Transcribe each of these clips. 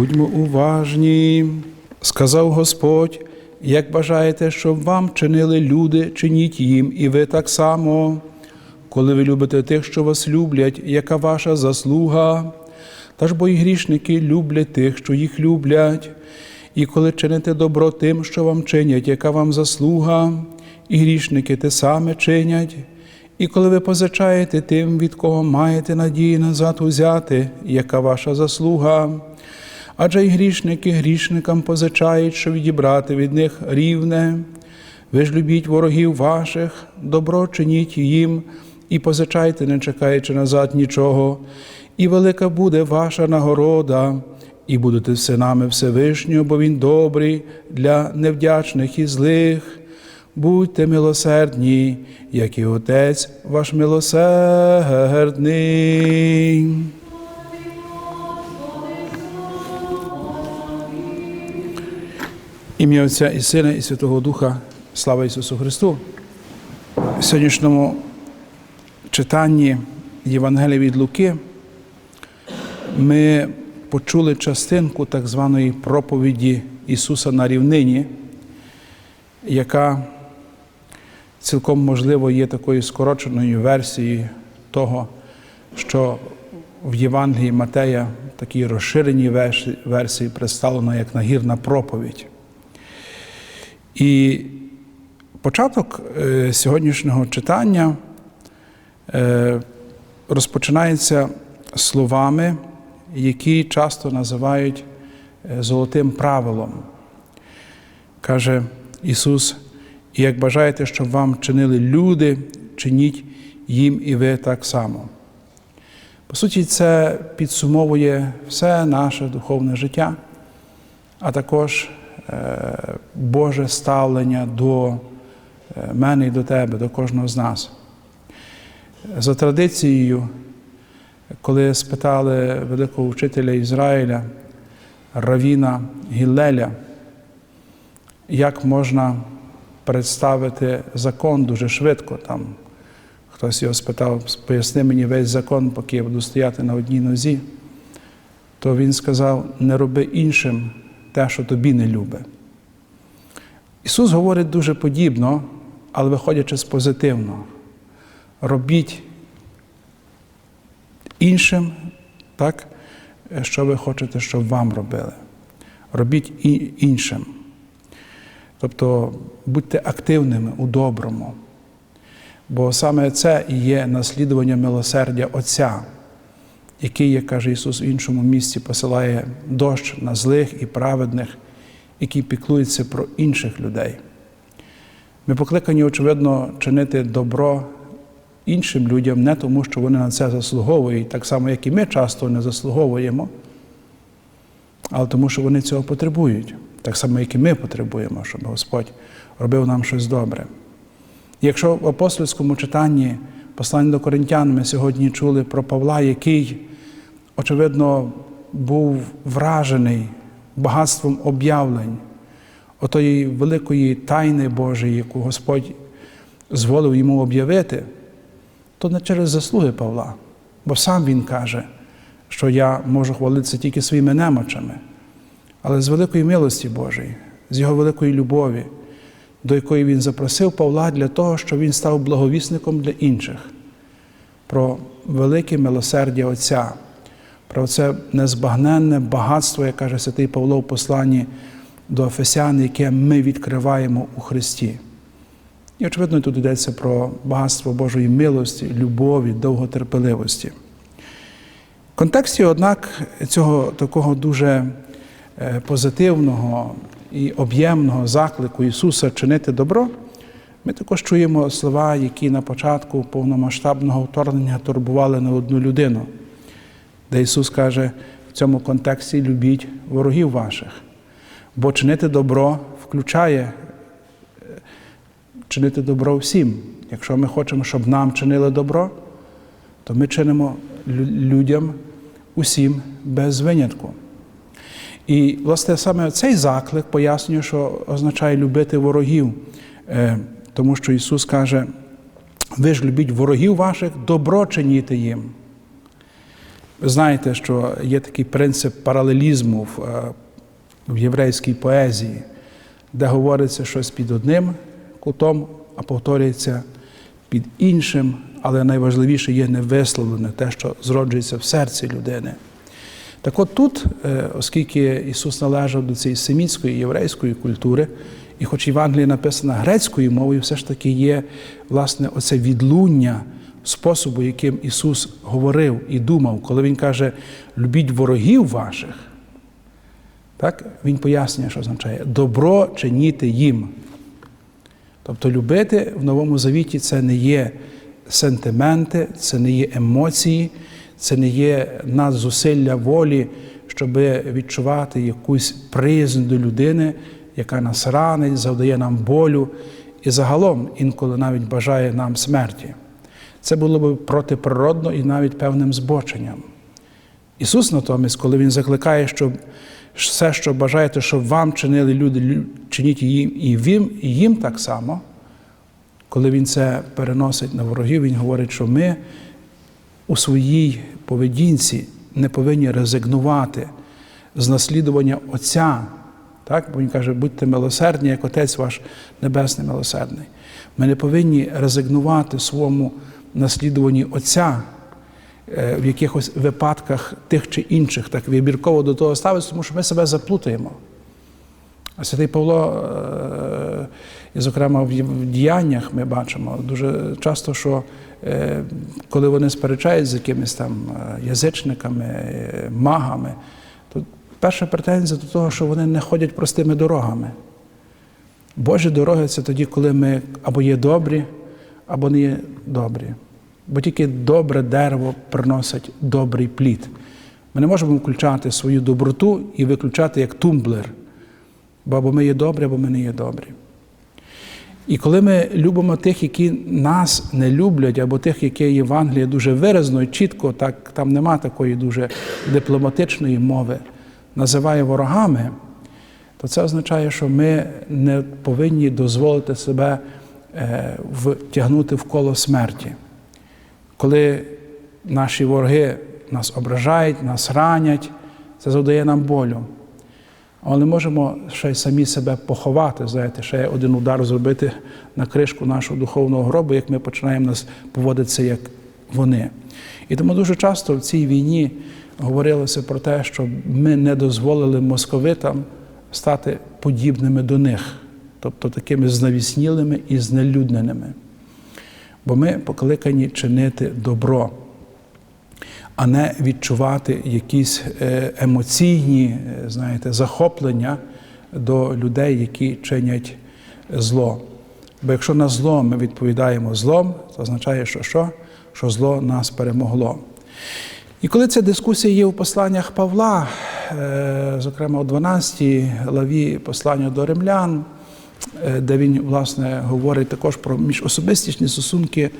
Будьмо уважні. Сказав Господь, як бажаєте, щоб вам чинили люди, чиніть їм, і ви так само. Коли ви любите тих, що вас люблять, яка ваша заслуга? Та ж бо і грішники люблять тих, що їх люблять. І коли чините добро тим, що вам чинять, яка вам заслуга, і грішники те саме чинять. І коли ви позичаєте тим, від кого маєте надії назад узяти, яка ваша заслуга, адже й грішники грішникам позичають, що відібрати від них рівне. Ви ж любіть ворогів ваших, добро чиніть їм, і позичайте, не чекаючи назад нічого, і велика буде ваша нагорода, і будете синами Всевишнього, бо Він добрий для невдячних і злих. Будьте милосердні, як і Отець ваш милосердний. Ім'я Отця і Сина, і Святого Духа, слава Ісусу Христу. В сьогоднішньому читанні Євангелія від Луки ми почули частинку так званої проповіді Ісуса на рівнині, яка цілком можливо є такою скороченою версією того, що в Євангелії Матея такій розширеній версії представлено як нагірна проповідь. І початок е, сьогоднішнього читання е, розпочинається словами, які часто називають е, золотим правилом. Каже Ісус, і як бажаєте, щоб вам чинили люди, чиніть їм і ви так само. По суті, це підсумовує все наше духовне життя, а також Боже ставлення до мене і до тебе, до кожного з нас. За традицією, коли спитали великого вчителя Ізраїля, Равіна Гіллеля, як можна представити закон дуже швидко, там хтось його спитав, поясни мені весь закон, поки я буду стояти на одній нозі, то він сказав: не роби іншим те, що тобі не любить. Ісус говорить дуже подібно, але виходячи з позитивного. Робіть іншим так, що ви хочете, щоб вам робили. Робіть іншим. Тобто будьте активними у доброму. Бо саме це і є наслідування милосердя Отця, який, як каже Ісус, в іншому місці посилає дощ на злих і праведних, які піклуються про інших людей. Ми покликані, очевидно, чинити добро іншим людям не тому, що вони на це заслуговують, так само, як і ми часто не заслуговуємо, але тому, що вони цього потребують, так само, як і ми потребуємо, щоб Господь робив нам щось добре. Якщо в апостольському читанні послання до Коринтян ми сьогодні чули про Павла, який, очевидно, був вражений багатством об'явлень, отої великої тайни Божої, яку Господь зволив йому об'явити, то не через заслуги Павла. Бо сам він каже, що я можу хвалитися тільки своїми немочами, але з великої милості Божої, з його великої любові, до якої він запросив Павла для того, щоб він став благовісником для інших, про велике милосердя Отця, про це незбагненне багатство, як каже святий Павло в посланні до Ефесян, яке ми відкриваємо у Христі. І, очевидно, тут йдеться про багатство Божої милості, любові, довготерпеливості. В контексті, однак, цього такого дуже позитивного і об'ємного заклику Ісуса чинити добро, ми також чуємо слова, які на початку повномасштабного вторгнення турбували не одну людину, де Ісус каже в цьому контексті любіть ворогів ваших. Бо чинити добро включає чинити добро всім. Якщо ми хочемо, щоб нам чинили добро, то ми чинимо людям усім без винятку. І, власне, саме цей заклик пояснює, що означає любити ворогів, тому що Ісус каже: ви ж любіть ворогів ваших, добро чиніте їм. Ви знаєте, що є такий принцип паралелізму в, е, в єврейській поезії, де говориться щось під одним кутом, а повторюється під іншим, але найважливіше є невисловлене, те, що зроджується в серці людини. Так от тут, е, оскільки Ісус належав до цієї семітської єврейської культури, і хоч Євангеліє написано грецькою мовою, все ж таки є власне оце відлуння способу, яким Ісус говорив і думав, коли Він каже, любіть ворогів ваших, так? Він пояснює, що означає добро чиніти їм. Тобто любити в Новому Завіті це не є сентименти, це не є емоції, це не є надзусилля волі, щоб відчувати якусь приязнь до людини, яка нас ранить, завдає нам болю і загалом інколи навіть бажає нам смерті. Це було б протиприродно і навіть певним збоченням. Ісус натомість, коли Він закликає, щоб все, що бажаєте, щоб вам чинили люди, чиніть їм і їм, і їм так само, коли Він це переносить на ворогів, Він говорить, що ми у своїй поведінці не повинні резигнувати з наслідування Отця. Так? Бо він каже, будьте милосердні, як Отець ваш Небесний милосердний. Ми не повинні резигнувати своєму наслідуванні Отця е, в якихось випадках тих чи інших, так вибірково до того ставитися, тому що ми себе заплутаємо. А Святий Павло, е, і, зокрема, в діяннях ми бачимо дуже часто, що е, коли вони сперечають з якимись там язичниками, магами, то перша претензія до того, що вони не ходять простими дорогами. Божі дороги це тоді, коли ми або є добрі, або не є добрі. Бо тільки добре дерево приносить добрий плід. Ми не можемо включати свою доброту і виключати як тумблер. Бо або ми є добрі, або ми не є добрі. І коли ми любимо тих, які нас не люблять, або тих, які Євангеліє дуже виразно і чітко, так, там нема такої дуже дипломатичної мови, називає ворогами, то це означає, що ми не повинні дозволити себе втягнути в коло смерті. Коли наші вороги нас ображають, нас ранять, це завдає нам болю. Але не можемо ще й самі себе поховати, знаєте, ще один удар зробити на кришку нашого духовного гробу, як ми починаємо нас поводитися як вони. І тому дуже часто в цій війні говорилося про те, що ми не дозволили московитам стати подібними до них, тобто такими знавіснілими і знелюдненими. Бо ми покликані чинити добро а не відчувати якісь е, емоційні, е, знаєте, захоплення до людей, які чинять зло. Бо якщо на зло ми відповідаємо злом, це означає, що що? Що зло нас перемогло. І коли ця дискусія є у посланнях Павла, е, зокрема у 12 главі послання до римлян, де він, власне, говорить також про міжособистісні стосунки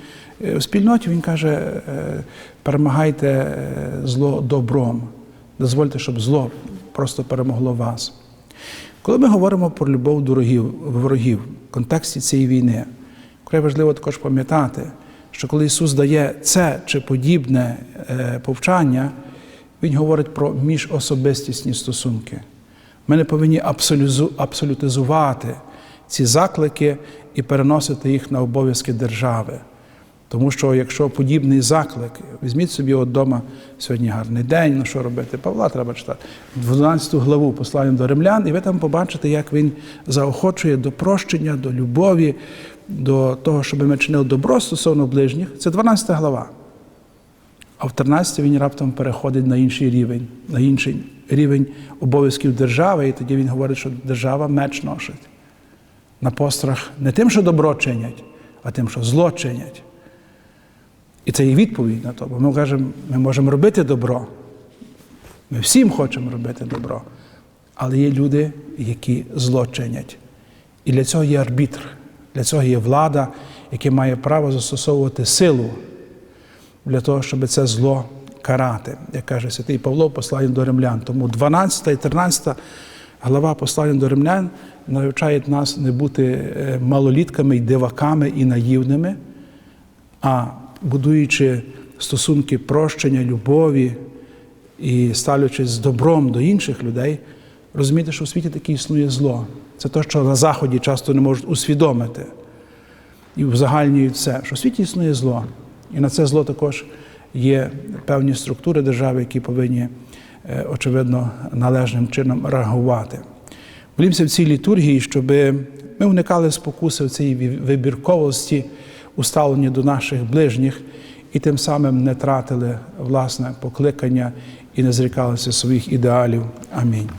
е, у спільноті, він каже: е, перемагайте е, зло добром, дозвольте, щоб зло просто перемогло вас. Коли ми говоримо про любов до ворогів, в контексті цієї війни, вкрай важливо також пам'ятати, що коли Ісус дає це чи подібне е, повчання, Він говорить про міжособистісні стосунки. Ми не повинні абсолютизувати ці заклики і переносити їх на обов'язки держави. Тому що якщо подібний заклик, візьміть собі от вдома сьогодні гарний день, ну що робити? Павла треба читати. 12 главу послання до римлян, і ви там побачите, як він заохочує до прощення, до любові, до того, щоб ми чинили добро стосовно ближніх. Це 12 глава. А в 13 він раптом переходить на інший рівень, на інший рівень обов'язків держави, і тоді він говорить, що держава меч носить на пострах не тим, що добро чинять, а тим, що зло чинять. І це і відповідь на то, бо ми кажемо, ми можемо робити добро. Ми всім хочемо робити добро. Але є люди, які зло чинять. І для цього є арбітр, для цього є влада, яка має право застосовувати силу для того, щоб це зло карати, як каже святий Павло в до римлян. Тому 12 і 13 глава послання до римлян навчає нас не бути е, малолітками й диваками і наївними, а будуючи стосунки прощення, любові, і ставлячись з добром до інших людей, розуміти, що у світі таке існує зло. Це те, що на Заході часто не можуть усвідомити і узагальнюють все, що в світі існує зло. І на це зло також є певні структури держави, які повинні, очевидно, належним чином реагувати. Молімося в цій літургії, щоб ми уникали спокуси в цієї вибірковості уставлені до наших ближніх і тим самим не тратили власне покликання і не зрікалися своїх ідеалів. Амінь.